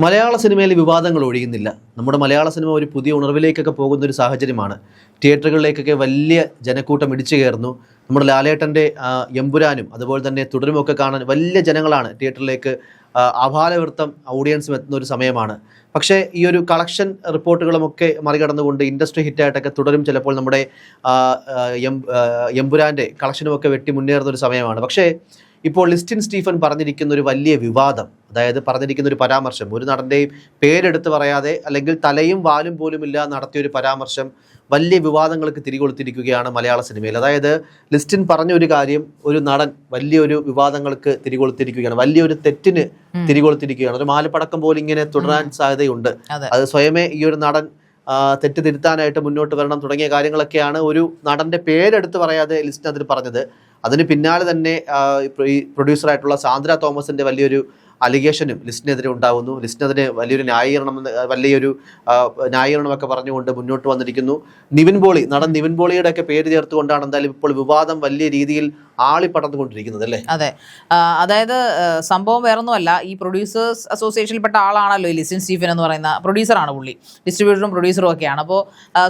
മലയാള സിനിമയിൽ വിവാദങ്ങൾ ഒഴിയുന്നില്ല. നമ്മുടെ മലയാള സിനിമ ഒരു പുതിയ ഉണർവിലേക്കൊക്കെ പോകുന്ന ഒരു സാഹചര്യമാണ്. തിയേറ്ററുകളിലേക്കൊക്കെ വലിയ ജനക്കൂട്ടം ഇടിച്ചു കയറുന്നു. നമ്മുടെ ലാലേട്ടന്റെ എമ്പുരാനും അതുപോലെ തന്നെ തുടരുമൊക്കെ കാണാൻ വലിയ ജനങ്ങളാണ് തിയേറ്ററിലേക്ക് ആഭാലവൃത്തം ഓഡിയൻസും എത്തുന്ന ഒരു സമയമാണ്. പക്ഷേ ഈ ഒരു കളക്ഷൻ റിപ്പോർട്ടുകളുമൊക്കെ മറികടന്നുകൊണ്ട് ഇൻഡസ്ട്രി ഹിറ്റായിട്ടൊക്കെ തുടരും ചിലപ്പോൾ നമ്മുടെ എം- എമ്പുരാന്റെ കളക്ഷനുമൊക്കെ വെട്ടി മുന്നേറുന്ന ഒരു സമയമാണ്. പക്ഷേ ഇപ്പോൾ ലിസ്റ്റിൻ സ്റ്റീഫൻ പറഞ്ഞിരിക്കുന്ന ഒരു വലിയ വിവാദം അതായത് പറഞ്ഞിരിക്കുന്ന ഒരു പരാമർശം ഒരു നടന്റെയും പേരെടുത്ത് പറയാതെ അല്ലെങ്കിൽ തലയും വാലും പോലുമില്ല നടത്തിയ ഒരു പരാമർശം വലിയ വിവാദങ്ങൾക്ക് തിരികൊളുത്തിരിക്കുകയാണ് മലയാള സിനിമയിൽ. അതായത് ലിസ്റ്റിൻ പറഞ്ഞ ഒരു കാര്യം ഒരു നടൻ വലിയൊരു വിവാദങ്ങൾക്ക് തിരികൊളുത്തിരിക്കുകയാണ് വലിയൊരു തെറ്റിന് തിരികൊളുത്തിരിക്കുകയാണ്. ഒരു മാലപ്പടക്കം പോലും ഇങ്ങനെ തുടരാൻ സാധ്യതയുണ്ട്. അത്. സ്വയമേ ഈ ഒരു നടൻ തെറ്റ് തിരുത്താനായിട്ട് മുന്നോട്ട് വരണം തുടങ്ങിയ കാര്യങ്ങളൊക്കെയാണ് ഒരു നടന്റെ പേരെടുത്ത് പറയാതെ ലിസ്റ്റിൻ അതിൽ പറഞ്ഞത്. അതിന് പിന്നാലെ തന്നെ ഈ പ്രൊഡ്യൂസറായിട്ടുള്ള സാന്ദ്ര തോമസിന്റെ വലിയൊരു അലിഗേഷനും ലിസ്റ്റിനെതിരെ ഉണ്ടാകുന്നു ലിസ്റ്റിനെതിരെ വലിയൊരു ന്യായീകരണം വലിയൊരു ന്യായീകരണമൊക്കെ പറഞ്ഞുകൊണ്ട് മുന്നോട്ട് വന്നിരിക്കുന്നു. നിവിൻ പോളി നടൻ നിവിൻ പോളിയുടെ ഒക്കെ പേര് ചേർത്തുകൊണ്ടാണ് എന്തായാലും ഇപ്പോൾ വിവാദം വലിയ രീതിയിൽ ആളിപ്പടർന്നുകൊണ്ടിരിക്കുന്നത് അല്ലേ? അതെ. അതായത് സംഭവം വേറൊന്നുമല്ല. ഈ പ്രൊഡ്യൂസേഴ്സ് അസോസിയേഷനിൽപ്പെട്ട ആളാണല്ലോ ഈ ലിസിൻ സ്റ്റീഫൻ എന്ന് പറയുന്ന പ്രൊഡ്യൂസറാണ് പുള്ളി. ഡിസ്ട്രിബ്യൂട്ടറും പ്രൊഡ്യൂസറും ഒക്കെയാണ്. അപ്പോൾ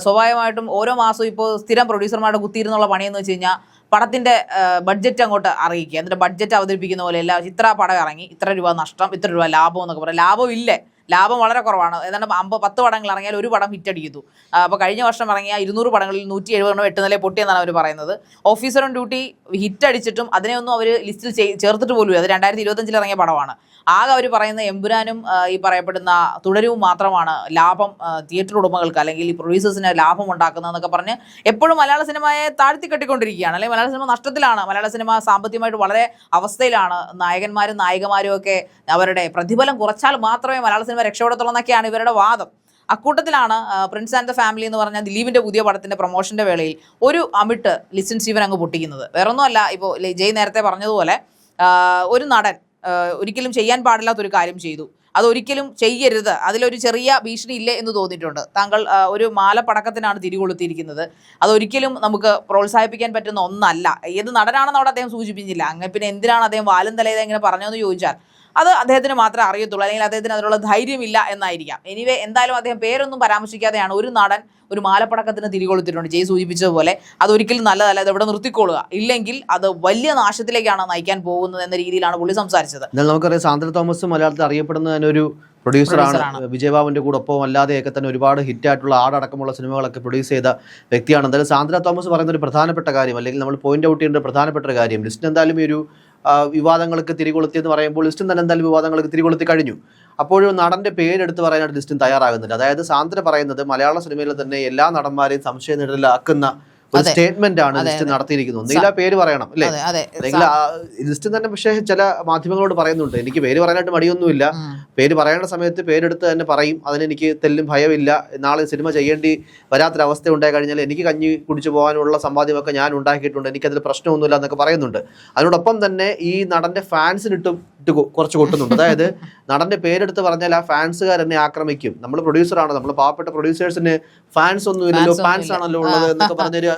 സ്വാഭാവികമായിട്ടും ഓരോ മാസവും ഇപ്പോൾ സ്ഥിരം പ്രൊഡ്യൂസർമാരുടെ കുത്തിയിരുന്നുള്ള പണിയെന്ന് വെച്ച് കഴിഞ്ഞാൽ പടത്തിന്റെ ബഡ്ജറ്റ് അങ്ങോട്ട് അറിയിക്കുക. എന്നിട്ട് ബഡ്ജറ്റ് അവതരിപ്പിക്കുന്ന പോലെ എല്ലാ ഇത്ര പടം ഇറങ്ങി ഇത്ര രൂപ നഷ്ടം ഇത്ര രൂപ ലാഭം എന്നൊക്കെ പറയാം. ലാഭം ഇല്ലേ. ലാഭം വളരെ കുറവാണ്. ഏതാണ്ട് അമ്പത് പത്ത് പടങ്ങൾ ഇറങ്ങിയാൽ ഒരു പടം ഹിറ്റ് അടിക്കുന്നു. അപ്പോൾ കഴിഞ്ഞ വർഷം ഇറങ്ങിയ ഇരുന്നൂറ് പടങ്ങളിൽ നൂറ്റി എഴുപതെണ്ണം എട്ട് നില പൊട്ടിയെന്നാണ് അവർ പറയുന്നത്. ഓഫീസർ ഓൺ ഡ്യൂട്ടി ഹിറ്റ് അടിച്ചിട്ടും അതിനെയൊന്നും അവർ ലിസ്റ്റിൽ ചേർത്തിട്ട് പോലും അത് രണ്ടായിരത്തി ഇരുപത്തഞ്ചിൽ ഇറങ്ങിയ പടമാണ്. ആകെ അവർ പറയുന്ന എമ്പുരാനും ഈ പറയപ്പെടുന്ന തുടരവും മാത്രമാണ് ലാഭം തിയേറ്റർ ഉടമകൾക്ക് അല്ലെങ്കിൽ ഈ പ്രൊഡ്യൂസേഴ്സിന് ലാഭം ഉണ്ടാക്കുന്നതെന്നൊക്കെ പറഞ്ഞ് എപ്പോഴും മലയാള സിനിമയെ താഴ്ത്തി കെട്ടിക്കൊണ്ടിരിക്കുകയാണ്. അല്ലെങ്കിൽ മലയാള സിനിമ നഷ്ടത്തിലാണ്. മലയാള സിനിമ സാമ്പത്തികമായിട്ട് വളരെ അവസ്ഥയിലാണ്. നായകന്മാരും നായികമാരും ഒക്കെ അവരുടെ പ്രതിഫലം കുറച്ചാൽ മാത്രമേ മലയാള സിനിമ രക്ഷപ്പെടത്തുള്ളൂ എന്നൊക്കെയാണ് ഇവരുടെ വാദം. അക്കൂട്ടത്തിലാണ് പ്രിൻസ് ആൻഡ് ദ ഫാമിലി എന്ന് പറഞ്ഞ ദിലീപിന്റെ പുതിയ പടത്തിന്റെ പ്രൊമോഷന്റെ വേളയിൽ ഒരു അമിട്ട് ലിസൻസ് സ്റ്റീവൻ അങ്ങ് പൊട്ടിക്കുന്നത്. വേറൊന്നുമല്ല ഇപ്പോൾ ജയ് നേരത്തെ പറഞ്ഞതുപോലെ ഒരു നടൻ ഒരിക്കലും ചെയ്യാൻ പാടില്ലാത്ത ഒരു കാര്യം ചെയ്തു. അതൊരിക്കലും ചെയ്യരുത്. അതിലൊരു ചെറിയ ഭീഷണി ഇല്ലേ എന്ന് തോന്നിയിട്ടുണ്ട്. താങ്കൾ ഒരു മാല പടക്കത്തിനാണ് തിരികൊളുത്തിയിരിക്കുന്നത് അതൊരിക്കലും നമുക്ക് പ്രോത്സാഹിപ്പിക്കാൻ പറ്റുന്ന ഒന്നല്ല. ഏത് നടനാണെന്ന് അവിടെ അദ്ദേഹം സൂചിപ്പിച്ചില്ല. അങ്ങനെ പിന്നെ എന്തിനാണ് അദ്ദേഹം വാലും തലയത് ഇങ്ങനെ പറഞ്ഞതെന്ന് ചോദിച്ചാൽ അത് അദ്ദേഹത്തിന് മാത്രമേ അറിയത്തുള്ളൂ. അല്ലെങ്കിൽ അദ്ദേഹത്തിന് അതിനുള്ള ധൈര്യമില്ല എന്നായിരിക്കാം. എനിവേ എന്തായാലും അദ്ദേഹം പേരൊന്നും പരാമർശിക്കാതെയാണ് ഒരു നടൻ ഒരു മാലപ്പടക്കത്തിന് തിരികൊളുത്തിട്ടുണ്ട് ജയ് സൂചിപ്പിച്ചതുപോലെ അതൊരിക്കലും നല്ലതല്ല അത് ഇവിടെ നിർത്തിക്കൊള്ളുക. ഇല്ലെങ്കിൽ അത് വലിയ നാശത്തിലേക്കാണ് നയിക്കാൻ പോകുന്നത് എന്ന രീതിയിലാണ് പുള്ളി സംസാരിച്ചത്. എന്നാൽ നമുക്കറിയാം സാന്ദ്ര തോമസ് മലയാളത്തിൽ അറിയപ്പെടുന്ന തന്നെ ഒരു പ്രൊഡ്യൂസറാണ്. വിജയബാബുവിന്റെ കൂടെ ഒപ്പം അല്ലാതെയൊക്കെ തന്നെ ഒരുപാട് ഹിറ്റായിട്ടുള്ള ആടടക്കമുള്ള സിനിമകളൊക്കെ പ്രൊഡ്യൂസ് ചെയ്ത വ്യക്തിയാണ്. എന്തായാലും സാന്ദ്ര തോമസ് പറയുന്ന ഒരു പ്രധാനപ്പെട്ട കാര്യം അല്ലെങ്കിൽ നമ്മൾ പോയിന്റ് ഔട്ട് ചെയ്യേണ്ട പ്രധാനപ്പെട്ട ഒരു കാര്യം. ലിസ്റ്റിന് എന്തായാലും ഈ ഒരു വിവാദങ്ങൾക്ക് തിരികൊളുത്തി എന്ന് പറയുമ്പോൾ ലിസ്റ്റും തന്നെ എന്തായാലും വിവാദങ്ങൾക്ക് തിരികൊളുത്തി കഴിഞ്ഞു. അപ്പോഴും നടന്റെ പേരെടുത്ത് പറയാനായിട്ട് ലിസ്റ്റും തയ്യാറാകുന്നില്ല. അതായത് സാന്ദ്ര പറയുന്നത് മലയാള സിനിമയിൽ തന്നെ എല്ലാ നടന്മാരെയും സംശയ നിഴലിലാക്കുന്ന ഒരു സ്റ്റേറ്റ്മെന്റ് ആണ് ലിസ്റ്റ് നടത്തിയിരിക്കുന്നത്. ഒന്നുകിൽ ആ പേര് പറയണം അല്ലേ? അല്ലെങ്കിൽ ലിസ്റ്റ് തന്നെ പക്ഷേ ചില മാധ്യമങ്ങളോട് പറയുന്നുണ്ട് എനിക്ക് പേര് പറയാനായിട്ട് മടിയൊന്നുമില്ല. പേര് പറയേണ്ട സമയത്ത് പേരെടുത്ത് തന്നെ പറയും അതിനെനിക്ക് തെല്ലും ഭയമില്ല നാളെ സിനിമ ചെയ്യേണ്ടി വരാത്തൊരവസ്ഥ ഉണ്ടായി കഴിഞ്ഞാൽ എനിക്ക് കഞ്ഞി കുടിച്ചു പോകാനുള്ള സമ്പാദ്യമൊക്കെ ഞാൻ ഉണ്ടാക്കിയിട്ടുണ്ട് എനിക്കതിൽ പ്രശ്നമൊന്നുമില്ല എന്നൊക്കെ പറയുന്നുണ്ട്. അതിനോടൊപ്പം തന്നെ ഈ നടന്റെ ഫാൻസിനിട്ടും കൊ- കുറച്ച് കൊട്ടുന്നുണ്ട്. അതായത് നടന്റെ പേരെടുത്ത് പറഞ്ഞാൽ ആ ഫാൻസുകാർ എന്നെ ആക്രമിക്കും. നമ്മൾ പ്രൊഡ്യൂസറാണ് നമ്മൾ പാവപ്പെട്ട പ്രൊഡ്യൂസേഴ്സിന് ഫാൻസ് ഒന്നും ഇല്ലല്ലോ. ഫാൻസ്. ആണല്ലോ ഉള്ളത് എന്നൊക്കെ പറഞ്ഞൊരു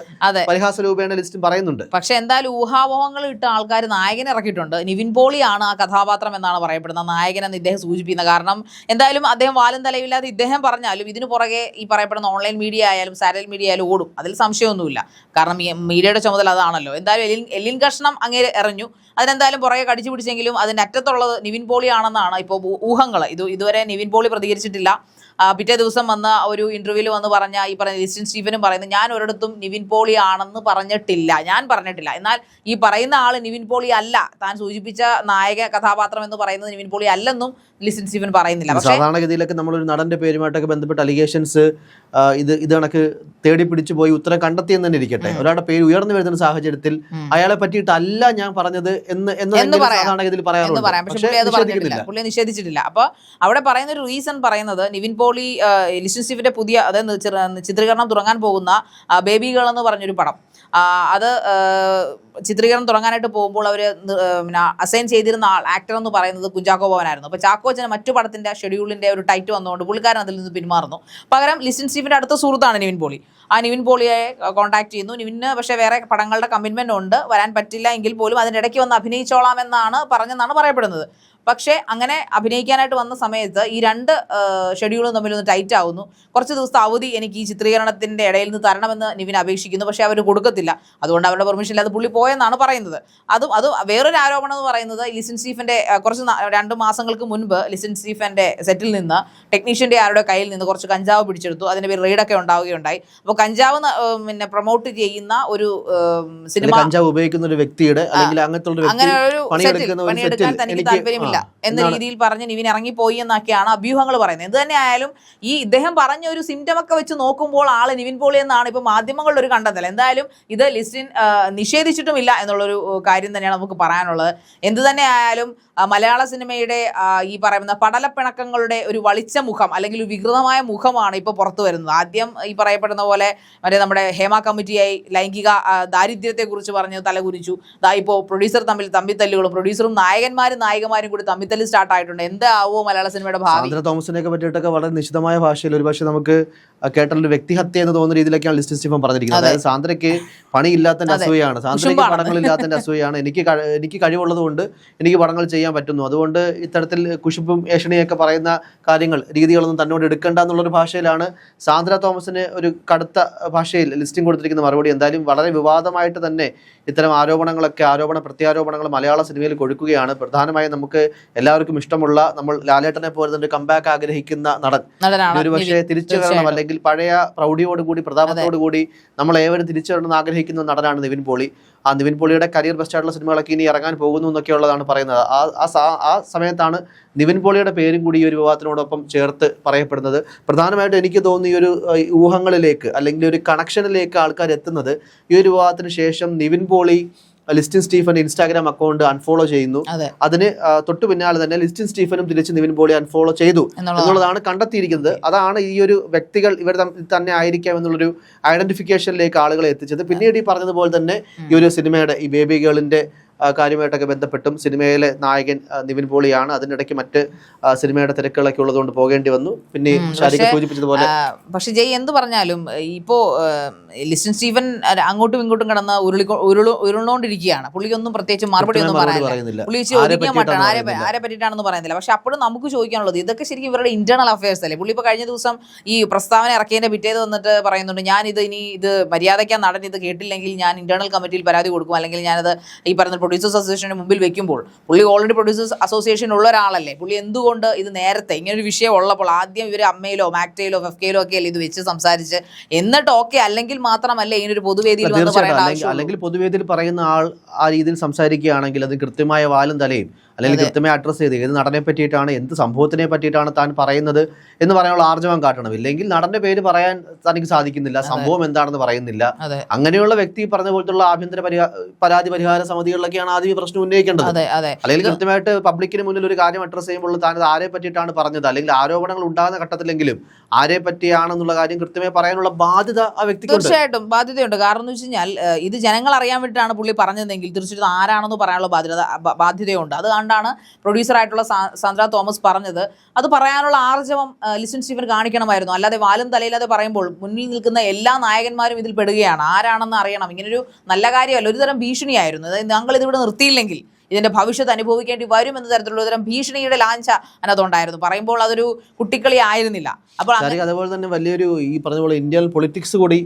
പരിഹാസ രൂപേണ ലിസ്റ്റും പറയുന്നുണ്ട്. പക്ഷെ എന്തായാലും ഊഹാവോഹങ്ങൾ ഇട്ട് ആൾക്കാർ നായകനെ ഇറക്കിയിട്ടുണ്ട്. നിവിൻ പോളിയാണ് ആ കഥാപാത്രം എന്നാണ് പറയപ്പെടുന്നത്. നായകൻ എന്ന് ഇദ്ദേഹം സൂചിപ്പിക്കുന്നത് കാരണം എന്തായാലും അദ്ദേഹം വാലും തലയില്ലാതെ ഇദ്ദേഹം പറഞ്ഞാലും ഇതിനു പുറകെ ഈ പറയപ്പെടുന്ന ഓൺലൈൻ മീഡിയ ആയാലും സാറ്റലൈറ്റ് മീഡിയ ആയാലും ഓടും. അതിൽ സംശയമൊന്നുമില്ല. കാരണം മീഡിയയുടെ ചുമതല അതാണല്ലോ. എന്തായാലും എലിൻ എല്ലിൻ കഷ്ണം അങ്ങേ എറിഞ്ഞു. അതിനെന്തായാലും പുറകെ കടിച്ചു പിടിച്ചെങ്കിലും അതിന്റെ അറ്റത്തുള്ളത് നിവിൻ പോളി ആണെന്നാണ് ഇപ്പോൾ ഊഹങ്ങൾ ഇത് ഇതുവരെ നിവിൻ പോളി പ്രതികരിച്ചിട്ടില്ല. പിറ്റേ ദിവസം വന്ന ഒരു ഇന്റർവ്യൂവിൽ വന്ന് പറഞ്ഞ ഈ പറഞ്ഞ ലിസ്റ്റിൻ സ്റ്റീഫനും പറയുന്നത് ഞാൻ ഒരിടത്തും നിവിൻ പോളി ആണെന്ന് പറഞ്ഞിട്ടില്ല. ഞാൻ പറഞ്ഞിട്ടില്ല. എന്നാൽ ഈ പറയുന്ന ആൾ നിവിൻ പോളി അല്ല. താൻ സൂചിപ്പിച്ച നായക കഥാപാത്രം എന്ന് പറയുന്നത് നിവിൻ പോളി അല്ലെന്നും ലിസ്റ്റിൻ സ്റ്റീഫൻ പറയുന്നില്ല. സാധാരണഗതിയിലൊക്കെ നമ്മളൊരു നടന്റെ പേരുമായിട്ടൊക്കെ ബന്ധപ്പെട്ട് അലിഗേഷൻസ് ഇത് ഇത് കണക്ക് തേടി പിടിച്ചു പോയി ഉത്തരം കണ്ടെത്തിയെന്ന് തന്നെ ഇരിക്കട്ടെ. ഒരാളുടെ പേര് ഉയർന്നു വരുന്ന സാഹചര്യത്തിൽ അയാളെ പറ്റിയിട്ടല്ല ഞാൻ പറഞ്ഞത് എന്ന് എന്ന് പറയാം. പക്ഷെ പുള്ളി അത് പറഞ്ഞിട്ടില്ല. പുള്ളി നിഷേധിച്ചിട്ടില്ല. അപ്പൊ അവിടെ പറയുന്ന ഒരു റീസൺ പറയുന്നത് നിവിൻ പോളി ആ, സ്റ്റീഫിന്റെ പുതിയ അതായത് ചിത്രീകരണം തുടങ്ങാൻ പോകുന്ന ബേബി ഗേൾ എന്ന് പറഞ്ഞൊരു പടം. അത് ചിത്രീകരണം തുടങ്ങാനായിട്ട് പോകുമ്പോൾ അവർ പിന്നെ അസൈൻ ചെയ്തിരുന്ന ആൾ ആക്ടർ എന്ന് പറയുന്നത് കുഞ്ചാക്കോ ഭവനായിരുന്നു. അപ്പോൾ ചാക്കോച്ചന് മറ്റു പടത്തിന്റെ ഷെഡ്യൂളിന്റെ ഒരു ടൈറ്റ് വന്നുകൊണ്ട് പുള്ളിക്കാരൻ അതിൽ നിന്ന് പിന്മാറുന്നു. പകരം ലിസ്റ്റിൻ സ്റ്റീഫിന്റെ അടുത്ത സുഹൃത്താണ് നിവിൻ പോളി. ആ നിവിൻ പോളിയെ കോൺടാക്ട് ചെയ്യുന്നു. നിവിന് പക്ഷേ വേറെ പടങ്ങളുടെ കമ്മിറ്റ്മെന്റ് ഉണ്ട്. വരാൻ പറ്റില്ല എങ്കിൽ പോലും അതിനിടയ്ക്ക് വന്ന് അഭിനയിച്ചോളാം എന്നാണ് പറഞ്ഞെന്നാണ് പറയപ്പെടുന്നത്. പക്ഷേ അങ്ങനെ അഭിനയിക്കാനായിട്ട് വന്ന സമയത്ത് ഈ രണ്ട് ഷെഡ്യൂളും തമ്മിലൊന്ന് ടൈറ്റ് ആവുന്നു. കുറച്ച് ദിവസത്തെ അവധി എനിക്ക് ഈ ചിത്രീകരണത്തിന്റെ ഇടയിൽ നിന്ന് തരണമെന്ന് നിവിൻ അപേക്ഷിക്കുന്നു. പക്ഷേ അവർ കൊടുക്കത്തില്ല. അതുകൊണ്ട് അവരുടെ പെർമിഷൻ ഇല്ലാതെ പുള്ളി പോയെന്നാണ് പറയുന്നത്. അതും അത് വേറൊരു ആരോപണം എന്ന് പറയുന്നത് ലിസിൻ സ്റ്റീഫന്റെ കുറച്ച് രണ്ട് മാസങ്ങൾക്ക് മുൻപ് ലിസിൻ സ്റ്റീഫന്റെ സെറ്റിൽ നിന്ന് ടെക്നീഷ്യന്റെ ആരുടെ കയ്യിൽ നിന്ന് കുറച്ച് കഞ്ചാവ് പിടിച്ചെടുത്തു. അതിന്റെ പേര് റെയ്ഡൊക്കെ ഉണ്ടാവുകയുണ്ടായി. അപ്പോൾ കഞ്ചാവ് പിന്നെ പ്രൊമോട്ട് ചെയ്യുന്ന ഒരു സിനിമ കഞ്ചാവ് ഉപയോഗിക്കുന്ന ഒരു വ്യക്തിയുടെ അല്ലെങ്കിൽ അങ്ങനത്തെ അങ്ങനെ ഒരു പണിയെടുക്കാൻ തനിക്ക് താല്പര്യമില്ല. എന്ന രീതിയിൽ പറഞ്ഞ് നിവിൻ ഇറങ്ങിപ്പോയി എന്നൊക്കെയാണ് അഭ്യൂഹങ്ങൾ പറയുന്നത്. എന്ത് തന്നെ ആയാലും ഈ ഇദ്ദേഹം പറഞ്ഞ ഒരു സിംറ്റം ഒക്കെ വെച്ച് നോക്കുമ്പോൾ ആൾ നിവിൻ പോളി എന്നാണ് ഇപ്പൊ മാധ്യമങ്ങളുടെ ഒരു കണ്ടെത്തൽ. എന്തായാലും ഇത് ലിസ്റ്റിൻ നിഷേധിച്ചിട്ടുമില്ല എന്നുള്ളൊരു കാര്യം തന്നെയാണ് നമുക്ക് പറയാനുള്ളത്. എന്ത് തന്നെ ആയാലും മലയാള സിനിമയുടെ ഈ പറയുന്ന പടലപ്പിണക്കങ്ങളുടെ ഒരു വളിച്ച മുഖം അല്ലെങ്കിൽ ഒരു വികൃതമായ മുഖമാണ് ഇപ്പോൾ പുറത്തു വരുന്നത്. ആദ്യം ഈ പറയപ്പെടുന്ന പോലെ മറ്റേ നമ്മുടെ ഹേമ കമ്മിറ്റിയായി ലൈംഗിക ദാരിദ്ര്യത്തെ ദാരിദ്ര്യത്തെക്കുറിച്ച് പറഞ്ഞ് തലകുരിച്ചു ഇപ്പോൾ പ്രൊഡ്യൂസർ തമ്മിൽ തമ്പിത്തല്ലുകളും പ്രൊഡ്യൂസറും നായകന്മാരും നായികമാരും കൂടി തമ്മിത്തല്ല് സ്റ്റാർട്ട് ആയിട്ടുണ്ട്. എന്താവോ മലയാള സിനിമയുടെ ഭാവി? തോമസിനെ തോമസിനെയൊക്കെ പറ്റിയിട്ടൊക്കെ വളരെ നിശിതമായ ഭാഷയിൽ ഒരുപക്ഷെ നമുക്ക് കേട്ടൊരു വ്യക്തിഹത്യ എന്ന് തോന്നുന്ന രീതിയിലൊക്കെയാണ് ലിസ്റ്റ് സ്റ്റീഫൻ പറഞ്ഞിരിക്കുന്നത്. അതായത് സാന്ദ്രയ്ക്ക് പണിയില്ലാത്തതിന്റെ അസുഖയാണ് അസൂയാണ് സാന്ദ്രയ്ക്ക്. പടങ്ങളില്ലാത്തതിന്റെ അസൂയാണ് എനിക്ക് എനിക്ക് കഴിവുള്ളത് കൊണ്ട് എനിക്ക് പടങ്ങൾ ചെയ്യാൻ പറ്റുന്നു. അതുകൊണ്ട് ഇത്തരത്തിൽ കുശിപ്പും ഏഷണിയൊക്കെ പറയുന്ന കാര്യങ്ങൾ രീതികളൊന്നും തന്നോട് എടുക്കേണ്ട എന്നുള്ളൊരു ഭാഷയിലാണ് സാന്ദ്ര തോമസിന് ഒരു കടുത്ത ഭാഷയിൽ ലിസ്റ്റിംഗ് കൊടുത്തിരിക്കുന്ന മറുപടി. എന്തായാലും വളരെ വിവാദമായിട്ട് തന്നെ ഇത്തരം ആരോപണങ്ങളൊക്കെ ആരോപണ പ്രത്യാരോപണങ്ങൾ മലയാള സിനിമയിൽ കൊടുക്കുകയാണ് പ്രധാനമായും നമുക്ക് എല്ലാവർക്കും ഇഷ്ടമുള്ള നമ്മൾ ലാലേട്ടനെ പോലെ തന്നെ കമ്പാക്ക് ആഗ്രഹിക്കുന്ന നടൻ. ഒരു പക്ഷേ തിരിച്ചു വരണം അല്ലെങ്കിൽ പഴയ പ്രൗഢിയോടുകൂടി പ്രതാപത്തോടുകൂടി നമ്മൾ ഏവരും തിരിച്ചു വരണം എന്ന് ആഗ്രഹിക്കുന്ന നടനാണ് നിവിൻ പോളി. ആ നിവിൻ പോളിയുടെ കരിയർ ബെസ്റ്റ് ആയിട്ടുള്ള സിനിമകളൊക്കെ ഇനി ഇറങ്ങാൻ പോകുന്നു എന്നൊക്കെ ഉള്ളതാണ് പറയുന്നത്. ആ ആ സമയത്താണ് നിവിൻ പോളിയുടെ പേരും കൂടി ഈ ഒരു വിവാദത്തിനോടൊപ്പം ചേർത്ത് പറയപ്പെടുന്നത്. പ്രധാനമായിട്ടും എനിക്ക് തോന്നുന്നു ഈ ഒരു ഊഹങ്ങളിലേക്ക് അല്ലെങ്കിൽ ഒരു കണക്ഷനിലേക്ക് ആൾക്കാർ എത്തുന്നത് ഈ ഒരു വിവാഹത്തിന് ശേഷം നിവിൻ പോളി ലിസ്റ്റിൻ സ്റ്റീഫന്റെ ഇൻസ്റ്റാഗ്രാം അക്കൗണ്ട് അൺഫോളോ ചെയ്യുന്നു. അതെ. അതിന് തൊട്ടു പിന്നാലെ തന്നെ ലിസ്റ്റിൻ സ്റ്റീഫനും തിരിച്ച് നിവിൻ പോളി അൺഫോളോ ചെയ്തു എന്നുള്ളതാണ്. കണ്ടെത്തിയിരിക്കുന്നത്. അതാണ് ഈ ഒരു വ്യക്തികൾ ഇവർ തന്നെ ആയിരിക്കാം എന്നുള്ളൊരു ഐഡന്റിഫിക്കേഷനിലേക്ക് ആളുകളെ എത്തിച്ചത്. പിന്നീട് ഈ പറഞ്ഞതുപോലെ തന്നെ ഈ ഒരു സിനിമയുടെ ഈ ബേബി ഗേളിന്റെ കാര്യമായിട്ടൊക്കെ ബന്ധപ്പെട്ടും സിനിമയിലെ നായകൻ നിവിൻ പോളിയാണ്. അതിനിടയ്ക്ക് മറ്റ് സിനിമയുടെ തിരക്കുകളൊക്കെ ഉള്ളതുകൊണ്ട് പോകേണ്ടി വന്നു. പിന്നെ സൂചിപ്പിച്ചതുപോലെ പക്ഷെ ജയ് എന്ത് പറഞ്ഞാലും ഇപ്പോ ലിസ്റ്റൻ സ്റ്റീവൻ അങ്ങോട്ടും ഇങ്ങോട്ടും കിടന്ന് ഉരുളി ഉരുളു ഉരുളോണ്ടിരിക്കുകയാണ് പുള്ളിക്കൊന്നും പ്രത്യേകിച്ച് മറുപടി ഒന്നും പറയാനില്ല. പറയുന്നില്ല. പുള്ളി ആരെ ആരെ ആരെ പറ്റിയിട്ടാണെന്ന് പറയുന്നില്ല. പക്ഷെ അപ്പോഴും നമുക്ക് ചോദിക്കാനുള്ളത് ഇതൊക്കെ ശരിക്കും ഇവരുടെ ഇന്റേണൽ അഫയേഴ്സ് അല്ലേ? പുള്ളി ഇപ്പോൾ കഴിഞ്ഞ ദിവസം ഈ പ്രസ്താവന ഇറക്കിയതിന്റെ പിറ്റേത് വന്നിട്ട് പറയുന്നുണ്ട് ഞാൻ ഇത് ഇനി ഇത് മര്യാദയ്ക്കാൻ നടൻ ഇത് കേട്ടില്ലെങ്കിൽ ഞാൻ ഇന്റേണൽ കമ്മിറ്റിയിൽ പരാതി കൊടുക്കും അല്ലെങ്കിൽ ഞാനത് ഈ പറയുന്ന പ്രൊഡ്യൂസേഴ്സ് അസോസിയേഷന് മുമ്പിൽ വെക്കുമ്പോൾ പുള്ളി ഓൾറെഡി പ്രൊഡ്യൂസേഴ്സ് അസോസിയേഷൻ ഉള്ള ഒരാളല്ലേ? പുള്ളി എന്തുകൊണ്ട് ഇത് നേരത്തെ ഇങ്ങനെ ഒരു വിഷയം ഉള്ളപ്പോൾ ആദ്യം ഇവർ അമ്മയിലോ മാക്ടയിലോ ഫെഫ്കയിലോ ഒക്കെ അല്ലേ ഇത് വെച്ച് സംസാരിച്ച് എന്നിട്ട് ഓക്കെ അല്ലെങ്കിൽ മാത്രമല്ല ഇങ്ങനൊരു പൊതുവേദിയിൽ അല്ലെങ്കിൽ പൊതുവേദിയിൽ പറയുന്ന ആൾ ആ രീതിയിൽ സംസാരിക്കുകയാണെങ്കിൽ അത് കൃത്യമായ വാലും തലയും അല്ലെങ്കിൽ അതെ. കൃത്യമായി അഡ്രസ്സ് ചെയ്ത് ഏത് നടനെ പറ്റിയിട്ടാണ് എന്ത് സംഭവത്തിനെ പറ്റിയിട്ടാണ് താൻ പറയുന്നത് എന്ന് പറയാനുള്ള ആർജവം കാട്ടണം. ഇല്ലെങ്കിൽ നടന്റെ പേര് പറയാൻ തനിക്ക് സാധിക്കുന്നില്ല സംഭവം എന്താണെന്ന് പറയുന്നില്ല. അങ്ങനെയുള്ള വ്യക്തി പറഞ്ഞ പോലത്തുള്ള ആഭ്യന്തര പരാതി പരിഹാര സമിതികളിലൊക്കെയാണ് ആദ്യം പ്രശ്നം ഉന്നയിക്കേണ്ടത്. അതെ അതെ. അല്ലെങ്കിൽ കൃത്യമായിട്ട് പബ്ലിക്കിന് മുന്നിൽ ഒരു കാര്യം അഡ്രസ് ചെയ്യുമ്പോൾ താൻ അത് ആരെ പറ്റിയിട്ടാണ് പറഞ്ഞത്? അല്ലെങ്കിൽ ആരോപണങ്ങൾ ഉണ്ടാകുന്ന ഘട്ടത്തിലെങ്കിലും ആരെ പറ്റിയാണെന്നുള്ള കാര്യം കൃത്യമായി പറയാനുള്ള ബാധ്യത ആ വ്യക്തി തീർച്ചയായിട്ടും ബാധ്യതയുണ്ട്. കാരണം എന്ന് വെച്ച് കഴിഞ്ഞാൽ ഇത് ജനങ്ങൾ അറിയാൻ വേണ്ടിയിട്ടാണ് പുള്ളി പറഞ്ഞതെങ്കിൽ തീർച്ചയായിട്ടും ആരാണെന്ന് പറയാനുള്ള ബാധ്യത ബാധ്യതയുണ്ട്. ബാധ്യതയുണ്ട് അതുകൊണ്ടാണ് പ്രൊഡ്യൂസറായിട്ടുള്ള സാന്ദ്ര തോമസ് പറഞ്ഞത്. അത് പറയാനുള്ള ആർജവം ലിസൺ സ്റ്റീഫൻ കാണിക്കണമായിരുന്നു. അല്ലാതെ വാലും തലയില്ലാതെ പറയുമ്പോൾ മുന്നിൽ നിൽക്കുന്ന എല്ലാ നായകന്മാരും ഇതിൽ പെടുകയാണ്. ആരാണെന്ന് അറിയണം. ഇങ്ങനൊരു നല്ല കാര്യമല്ല. ഒരുതരം ഭീഷണിയായിരുന്നു. ഞങ്ങൾ ഇതിവിടെ നിർത്തിയില്ലെങ്കിൽ ഇതിന്റെ ഭവിഷ്യത്ത് അനുഭവിക്കേണ്ടി വരും എന്ന തരത്തിലുള്ള ഒരു തരം ഭീഷണിയുടെ ലാഞ്ച അതിനകത്തുണ്ടായിരുന്നു. പറയുമ്പോൾ അതൊരു കുട്ടിക്കളി ആയിരുന്നില്ല. അപ്പോൾ അതുപോലെ തന്നെ വലിയൊരു ഈ പറഞ്ഞ പോലെ ഇന്ത്യൻ പൊളിറ്റിക്സ് കൂടി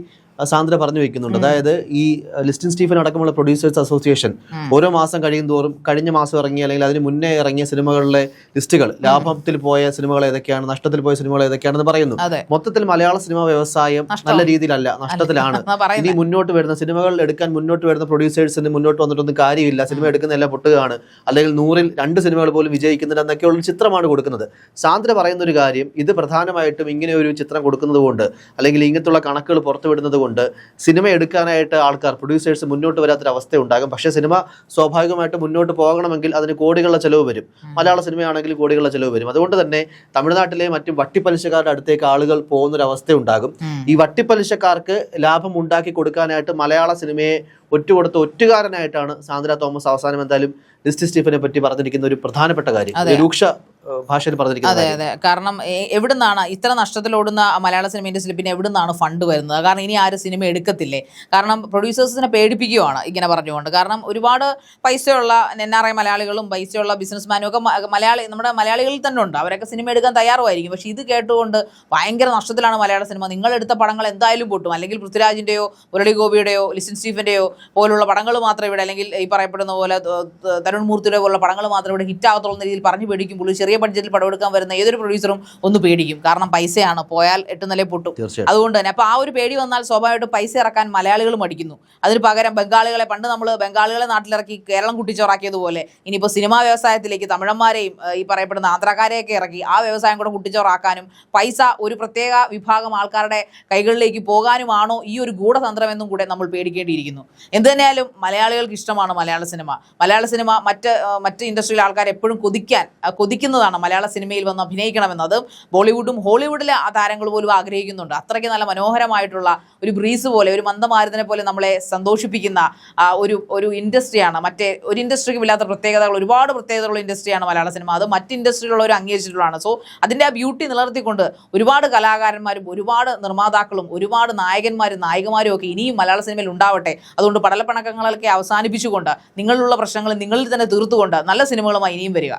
സാന്ദ്ര പറഞ്ഞു വെക്കുന്നുണ്ട്. അതായത് ഈ ലിസ്റ്റിൻ സ്റ്റീഫൻ അടക്കമുള്ള പ്രൊഡ്യൂസേഴ്സ് അസോസിയേഷൻ ഓരോ മാസം കഴിയും തോറും കഴിഞ്ഞ മാസം ഇറങ്ങിയ അല്ലെങ്കിൽ അതിന് മുന്നേ ഇറങ്ങിയ സിനിമകളിലെ ലിസ്റ്റുകൾ ലാഭത്തിൽ പോയ സിനിമകൾ ഏതൊക്കെയാണ് നഷ്ടത്തിൽ പോയ സിനിമകൾ ഏതൊക്കെയാണെന്ന് പറയുന്നു. മൊത്തത്തിൽ മലയാള സിനിമ വ്യവസായം നല്ല രീതിയിലല്ല നഷ്ടത്തിലാണ്. ഇനി മുന്നോട്ട് വരുന്ന സിനിമകൾ എടുക്കാൻ മുന്നോട്ട് വരുന്ന പ്രൊഡ്യൂസേഴ്സിന് മുന്നോട്ട് വന്നിട്ടൊന്നും കാര്യമില്ല. സിനിമ എടുക്കുന്ന എല്ലാം പൊട്ടുകയാണ്. അല്ലെങ്കിൽ നൂറിൽ രണ്ട് സിനിമകൾ പോലും വിജയിക്കുന്നില്ല എന്നൊക്കെയുള്ള ചിത്രമാണ് കൊടുക്കുന്നത്. സാന്ദ്ര പറയുന്ന ഒരു കാര്യം ഇത് പ്രധാനമായിട്ടും ഇങ്ങനെ ഒരു ചിത്രം കൊടുക്കുന്നത് കൊണ്ട് അല്ലെങ്കിൽ ഇങ്ങനത്തുള്ള കണക്കുകൾ പുറത്തുവിടുന്നത് കൊണ്ട് സിനിമ എടുക്കാനായിട്ട് ആൾക്കാർ പ്രൊഡ്യൂസേഴ്സ് മുന്നോട്ട് വരാത്തൊരു അവസ്ഥ ഉണ്ടാകും. പക്ഷേ സിനിമ സ്വാഭാവികമായിട്ട് മുന്നോട്ട് പോകണമെങ്കിൽ അതിന് കോടികളുടെ ചിലവ് വരും. മലയാള സിനിമയാണെങ്കിൽ കോടികളുടെ ചിലവ് വരും. അതുകൊണ്ട് തന്നെ തമിഴ്നാട്ടിലെ മറ്റു വട്ടിപ്പലിശക്കാരുടെ അടുത്തേക്ക് ആളുകൾ പോകുന്നൊരവസ്ഥ ഉണ്ടാകും. ഈ വട്ടിപ്പലിശക്കാർക്ക് ലാഭം ഉണ്ടാക്കി കൊടുക്കാനായിട്ട് മലയാള സിനിമയെ ഒറ്റുകൊടുത്ത ഒറ്റുകാരനായിട്ടാണ് സാന്ദ്ര തോമസ് അവസാനം എന്തായാലും ലിസ്റ്റ് സ്റ്റീഫനെ പറ്റി പറഞ്ഞിരിക്കുന്ന ഒരു പ്രധാനപ്പെട്ട കാര്യം. രൂക്ഷ ഭാഷയിൽ പറഞ്ഞിരിക്കുന്നത് അതെ അതെ. കാരണം എവിടുന്നാണ് ഇത്ര നഷ്ടത്തിലോടുന്ന മലയാള സിനിമ ഇൻഡസ്ട്രിയിൽ പിന്നെ എവിടുന്നാണ് ഫണ്ട് വരുന്നത്? കാരണം ഇനി ആരും സിനിമ എടുക്കത്തില്ലേ? കാരണം പ്രൊഡ്യൂസേഴ്സിനെ പേടിപ്പിക്കുകയാണ് ഇങ്ങനെ പറഞ്ഞുകൊണ്ട്. കാരണം ഒരുപാട് പൈസയുള്ള എൻ ആർ ഐ മലയാളികളും പൈസയുള്ള ബിസിനസ്മാനും ഒക്കെ മലയാളി നമ്മുടെ മലയാളികളിൽ തന്നെ ഉണ്ട്. അവരൊക്കെ സിനിമ എടുക്കാൻ തയ്യാറുമായിരിക്കും. പക്ഷേ ഇത് കേട്ടുകൊണ്ട് ഭയങ്കര നഷ്ടത്തിലാണ് മലയാള സിനിമ. നിങ്ങൾ എടുത്ത പടങ്ങൾ എന്തായാലും പൊട്ടും. അല്ലെങ്കിൽ പൃഥ്വിരാജിന്റെയോ മുരളി ഗോപിയുടെയോ ലിസിൻ സ്റ്റീഫന്റെയോ പോലുള്ള പടങ്ങൾ മാത്രമേ ഇവിടെ അല്ലെങ്കിൽ ഈ പറയപ്പെടുന്ന പോലെ തരുൺ മൂർത്തിയുടെ പോലുള്ള പടങ്ങൾ മാത്രമേ ഇവിടെ ഹിറ്റ് ആകത്തുള്ള രീതിയിൽ പറഞ്ഞു പേടിക്കുമ്പോൾ ചെറിയ ബഡ്ജറ്റിൽ പടം എടുക്കാൻ വരുന്ന ഏതൊരു പ്രൊഡ്യൂസറും ഒന്ന് പേടിക്കും. കാരണം പൈസയാണ്. പോയാൽ എട്ട് നില പൊട്ടും. അതുകൊണ്ട് തന്നെ അപ്പോൾ ആ ഒരു പേടി വന്നാൽ സ്വാഭാവികമായിട്ടും പൈസ ഇറക്കാൻ മലയാളികൾ മടിക്കുന്നു. അതിന് പകരം ബംഗാളികളെ പണ്ട് നമ്മൾ ബംഗാളികളെ നാട്ടിലിറക്കി കേരളം കുട്ടിച്ചോറാക്കിയതുപോലെ ഇനിയിപ്പോൾ സിനിമാ വ്യവസായത്തിലേക്ക് തമിഴന്മാരെയും ഈ പറയപ്പെടുന്ന ആന്ധ്രാക്കാരെയൊക്കെ ഇറക്കി ആ വ്യവസായം കൂടെ കുട്ടിച്ചോറാക്കാനും പൈസ ഒരു പ്രത്യേക വിഭാഗം ആൾക്കാരുടെ കൈകളിലേക്ക് പോകാനുമാണോ ഈ ഒരു ഗൂഢതന്ത്രം എന്നും കൂടെ നമ്മൾ പേടിക്കേണ്ടിയിരിക്കുന്നു. എന്ത് തന്നെയായാലും മലയാളികൾക്ക് ഇഷ്ടമാണ് മലയാള സിനിമ. മലയാള സിനിമ മറ്റ് മറ്റ് ഇൻഡസ്ട്രിയിലെ ആൾക്കാർ എപ്പോഴും കൊതിക്കാൻ ആ, കൊതിക്കുന്നതാണ് മലയാള സിനിമയിൽ വന്ന് അഭിനയിക്കണമെന്ന്. അത് ബോളിവുഡും ഹോളിവുഡിലെ ആ താരങ്ങൾ പോലും ആഗ്രഹിക്കുന്നുണ്ട്. അത്രയ്ക്ക് നല്ല മനോഹരമായിട്ടുള്ള ഒരു ബ്രീസ് പോലെ ഒരു മന്ദമാരുതനെ പോലെ നമ്മളെ സന്തോഷിപ്പിക്കുന്ന ഒരു ഒരു ഇൻഡസ്ട്രിയാണ്. മറ്റേ ഒരു ഇൻഡസ്ട്രിക്കും ഇല്ലാത്ത പ്രത്യേകതകൾ ഒരുപാട് പ്രത്യേകതകളുള്ള ഇൻഡസ്ട്രിയാണ് മലയാള സിനിമ. അത് മറ്റ് ഇൻഡസ്ട്രിയിലുള്ളവർ അംഗീകരിച്ചിട്ടുള്ളതാണ്. സോ അതിന്റെ ആ ബ്യൂട്ടി നിലനിർത്തിക്കൊണ്ട് ഒരുപാട് കലാകാരന്മാരും ഒരുപാട് നിർമ്മാതാക്കളും ഒരുപാട് നായകന്മാരും നായികമാരും ഒക്കെ ഇനിയും മലയാള സിനിമയിൽ ഉണ്ടാവട്ടെ. അതുകൊണ്ട് പടലപ്പണക്കങ്ങളൊക്കെ അവസാനിപ്പിച്ചുകൊണ്ട് നിങ്ങളിലുള്ള പ്രശ്നങ്ങൾ നിങ്ങളിൽ തന്നെ തീർത്തുകൊണ്ട് നല്ല സിനിമകളുമായി ഇനിയും വരിക.